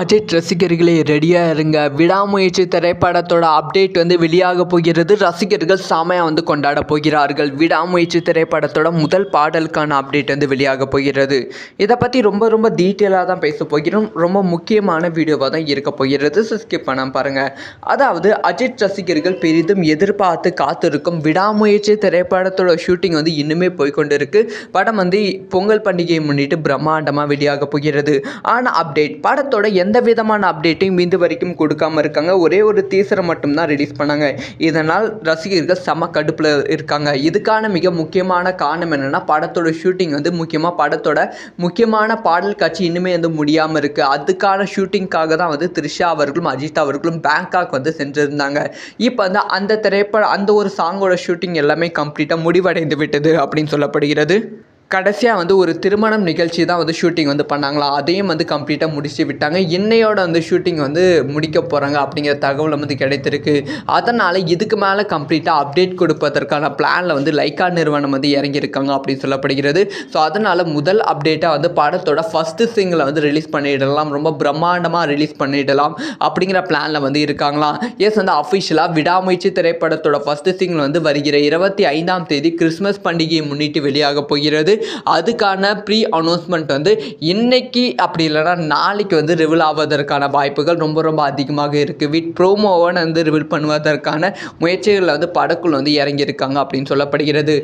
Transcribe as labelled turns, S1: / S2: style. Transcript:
S1: அஜித் ரசிகர்களே ரெடியாக இருங்க. விடாமுயற்சி திரைப்படத்தோட அப்டேட் வந்து வெளியாக போகிறது. ரசிகர்கள் செமையாக வந்து கொண்டாட போகிறார்கள். விடாமுயற்சி திரைப்படத்தோட முதல் பாடலுக்கான அப்டேட் வந்து வெளியாக போகிறது. இதை பற்றி ரொம்ப ரொம்ப டீட்டெயிலாக தான் பேச போகிறோம். ரொம்ப முக்கியமான வீடியோவாக தான் இருக்க போகிறது. ஸோ ஸ்கிப் பண்ண பாருங்கள் அதாவது அஜித் ரசிகர்கள் பெரிதும் எதிர்பார்த்து காத்திருக்கும் விடாமுயற்சி திரைப்படத்தோட ஷூட்டிங் வந்து இன்னுமே போய்க்கொண்டு இருக்குது படம் வந்து பொங்கல் பண்டிகையை முன்னிட்டு பிரம்மாண்டமாக வெளியாக போகிறது. ஆனால் அப்டேட் படத்தோட எந்த விதமான அப்டேட்டையும் இது வரைக்கும் கொடுக்காம இருக்காங்க. ஒரே ஒரு டீசரை மட்டும்தான் ரிலீஸ் பண்ணாங்க. இதனால் ரசிகர்கள் செம கடுப்பில் இருக்காங்க. இதுக்கான மிக முக்கியமான காரணம் என்னென்னா படத்தோட ஷூட்டிங் வந்து முக்கியமாக படத்தோட முக்கியமான பாடல் காட்சி இன்னுமே வந்து முடியாமல் இருக்குது அதுக்கான ஷூட்டிங்காக தான் வந்து த்ரிஷா அவர்களும் அஜித் அவர்களும் பேங்காக் வந்து சென்றிருந்தாங்க. இப்போ வந்து அந்த திரைப்படம் அந்த ஒரு சாங்கோட ஷூட்டிங் எல்லாமே கம்ப்ளீட்டாக முடிவடைந்து விட்டது அப்படின்னு சொல்லப்படுகிறது. கடைசியாக வந்து ஒரு திருமணம் நிகழ்ச்சி தான் வந்து ஷூட்டிங் வந்து பண்ணாங்களா? அதையும் வந்து கம்ப்ளீட்டாக முடிச்சு விட்டாங்க. இன்னையோட வந்து ஷூட்டிங் வந்து முடிக்க போகிறாங்க அப்படிங்கிற தகவல் வந்து கிடைத்திருக்கு. அதனால் இதுக்கு மேலே கம்ப்ளீட்டாக அப்டேட் கொடுப்பதற்கான பிளானில் வந்து லைக்கா நிறுவனம் வந்து இறங்கியிருக்காங்க அப்படின்னு சொல்லப்படுகிறது. ஸோ அதனால் முதல் அப்டேட்டாக வந்து படத்தோட ஃபஸ்ட்டு சிங்கிளை வந்து ரிலீஸ் பண்ணிடலாம். ரொம்ப பிரம்மாண்டமாக ரிலீஸ் பண்ணிடலாம் அப்படிங்கிற பிளானில் வந்து இருக்காங்களாம் எஸ் வந்து அஃபிஷியலாக விடாமுயற்சி திரைப்படத்தோட ஃபஸ்ட்டு சிங்கிள் வந்து வருகிற இருபத்தி ஐந்தாம் தேதி கிறிஸ்மஸ் பண்டிகையை முன்னிட்டு வெளியாக போகிறது. அதுக்கான ப்ரீ அனௌன்ஸ்மெண்ட் வந்து இன்னைக்கு அப்படி இல்லைன்னா நாளைக்கு வந்து ரிவீல் ஆவதற்கான வாய்ப்புகள் ரொம்ப ரொம்ப அதிகமாக இருக்குது வித் ப்ரோமோவை வந்து ரிவீல் பண்ணுவதற்கான முயற்சிகளில் வந்து படக்குள் வந்து இறங்கியிருக்காங்க அப்படின்னு சொல்லப்படுகிறது.